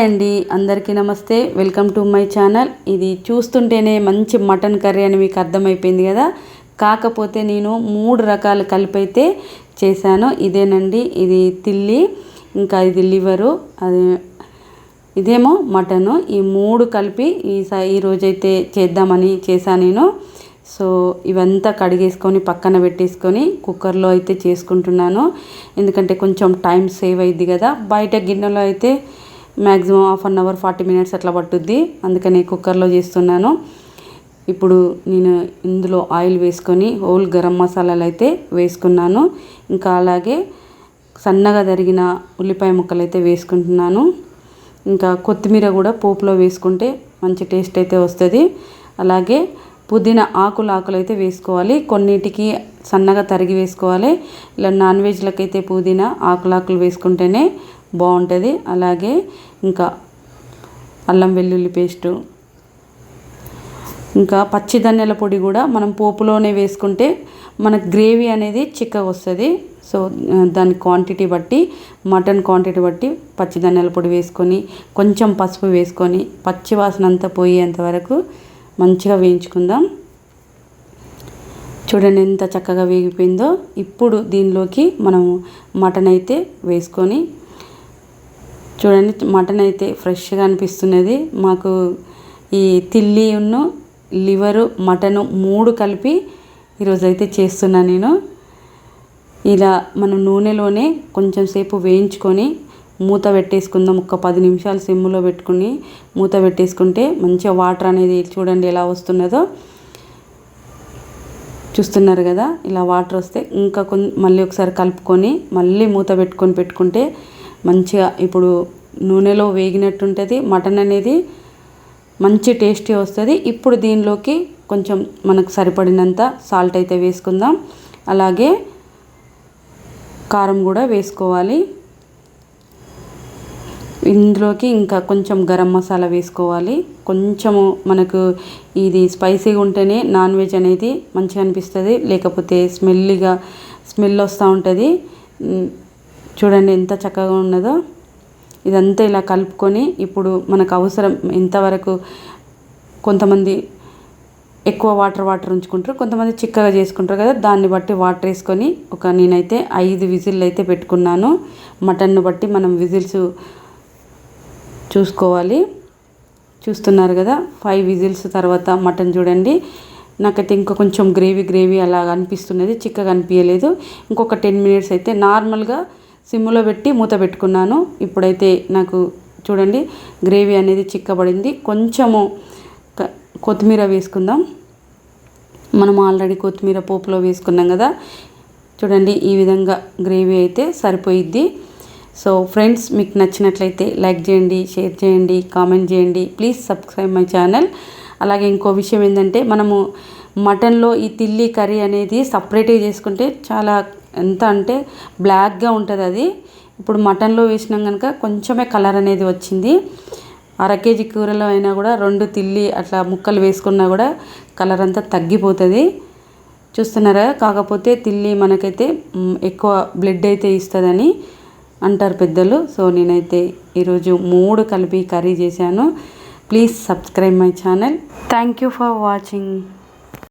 Hi అండి. అందరికీ నమస్తే. Welcome to my channel. ఇది చూస్తుంటేనే మంచి మటన్ కర్రీ అని మీకు అర్థమైపోయింది కదా. కాకపోతే నేను మూడు రకాలు కలిపి అయితే చేశాను. ఇదేనండి. ఇది తిల్లి ఇంకా ఇది లివరు అది ఇదేమో మటను. ఈ మూడు కలిపి ఈ ఈరోజైతే ఈ రోజైతే చేద్దామని చేశాను నేను. సో ఇవంతా కడిగేసుకొని పక్కన పెట్టేసుకొని కుక్కర్లో అయితే చేసుకుంటున్నాను. ఎందుకంటే కొంచెం టైం సేవ్ అయ్యిద్ది కదా. బయట గిన్నెలో అయితే maximum half an hour forty minutes అట్లా పట్టుద్ది. అందుకని కుక్కర్లో చేస్తున్నాను. ఇప్పుడు నేను ఇందులో ఆయిల్ వేసుకొని హోల్ గరం మసాలాలు అయితే వేసుకున్నాను. ఇంకా అలాగే సన్నగా తరిగిన ఉల్లిపాయ ముక్కలు అయితే వేసుకుంటున్నాను. ఇంకా కొత్తిమీర కూడా పోపులో వేసుకుంటే మంచి టేస్ట్ అయితే వస్తుంది. అలాగే పుదీనా ఆకులు ఆకులు అయితే వేసుకోవాలి. కొన్నిటికి సన్నగా తరిగి వేసుకోవాలి. ఇలా నాన్ వెజ్లకైతే పుదీనా ఆకులు ఆకులు వేసుకుంటేనే బాగుంటుంది. అలాగే ఇంకా అల్లం వెల్లుల్లి పేస్టు. ఇంకా పచ్చి ధనియాల పొడి కూడా మనం పోపులోనే వేసుకుంటే మన గ్రేవీ అనేది చిక్కగా వస్తుంది. సో దాని క్వాంటిటీ బట్టి మటన్ క్వాంటిటీ బట్టి పచ్చి ధనియాల పొడి వేసుకొని కొంచెం పసుపు వేసుకొని పచ్చి వాసన అంతా పోయేంత వరకు మంచిగా వేయించుకుందాం. చూడండి ఎంత చక్కగా వేగిపోయిందో. ఇప్పుడు దీనిలోకి మనము మటన్ అయితే వేసుకొని చూడండి మటన్ అయితే ఫ్రెష్గా అనిపిస్తున్నది. మాకు ఈ తిల్లిను లివరు మటను మూడు కలిపి ఈరోజు అయితే చేస్తున్నా నేను. ఇలా మనం నూనెలోనే కొంచెం సేపు వేయించుకొని మూత పెట్టేసుకుందాం. ఒక పది నిమిషాలు సిమ్లో పెట్టుకుని మూత పెట్టేసుకుంటే మంచిగా వాటర్ అనేది చూడండి ఎలా వస్తున్నదో. చూస్తున్నారు కదా ఇలా వాటర్ వస్తే ఇంకా కొన్ మళ్ళీ ఒకసారి కలుపుకొని మళ్ళీ మూత పెట్టుకొని పెట్టుకుంటే మంచిగా ఇప్పుడు నూనెలో వేగినట్టు ఉంటుంది మటన్ అనేది మంచి టేస్టీ వస్తుంది. ఇప్పుడు దీనిలోకి కొంచెం మనకు సరిపడినంత సాల్ట్ అయితే వేసుకుందాం. అలాగే కారం కూడా వేసుకోవాలి. ఇందులోకి ఇంకా కొంచెం గరం మసాలా వేసుకోవాలి. కొంచెము మనకు ఇది స్పైసీగా ఉంటేనే నాన్ వెజ్ అనేది మంచిగా అనిపిస్తుంది. లేకపోతే స్మెల్లీగా స్మెల్ వస్తూ ఉంటుంది. చూడండి ఎంత చక్కగా ఉన్నదో. ఇదంతా ఇలా కలుపుకొని ఇప్పుడు మనకు అవసరం ఎంతవరకు కొంతమంది ఎక్కువ వాటర్ వాటర్ ఉంచుకుంటారు. కొంతమంది చిక్కగా చేసుకుంటారు కదా. దాన్ని బట్టి వాటర్ వేసుకొని ఒక నేనైతే ఐదు విజిల్ అయితే పెట్టుకున్నాను. మటన్ను బట్టి మనం విజిల్స్ చూసుకోవాలి. చూస్తున్నారు కదా ఫైవ్ విజిల్స్ తర్వాత మటన్ చూడండి. నాకైతే ఇంకా కొంచెం గ్రేవీ గ్రేవీ అలా అనిపిస్తున్నది. చిక్కగా అనిపించలేదు ఇంకొక టెన్ మినిట్స్ అయితే నార్మల్గా సిమ్లో పెట్టి మూత పెట్టుకున్నాను. ఇప్పుడైతే నాకు చూడండి గ్రేవీ అనేది చిక్కబడింది. కొంచెము కొత్తిమీర వేసుకుందాం. మనం ఆల్రెడీ కొత్తిమీర పోపులో వేసుకున్నాం కదా. చూడండి ఈ విధంగా గ్రేవీ అయితే సరిపోయిద్ది. సో ఫ్రెండ్స్ మీకు నచ్చినట్లయితే లైక్ చేయండి షేర్ చేయండి కామెంట్ చేయండి. Please subscribe my channel. అలాగే ఇంకో విషయం ఏంటంటే మనము మటన్లో ఈ తిల్లి కర్రీ అనేది సపరేట్గా చేసుకుంటే చాలా ఎంత అంటే బ్లాక్గా ఉంటుంది అది. ఇప్పుడు మటన్లో వేసినాం కనుక కొంచెమే కలర్ అనేది వచ్చింది. అర కేజీ కూరలో అయినా కూడా రెండు తిల్లి అట్లా ముక్కలు వేసుకున్నా కూడా కలర్ అంతా తగ్గిపోతుంది. చూస్తున్నారా? కాకపోతే తిల్లి మనకైతే ఎక్కువ బ్లడ్ అయితే ఇస్తుందని అంటారు పెద్దలు. సో నేనైతే ఈరోజు మూడు కలిపి కర్రీ చేశాను. Please subscribe my channel. Thank you for watching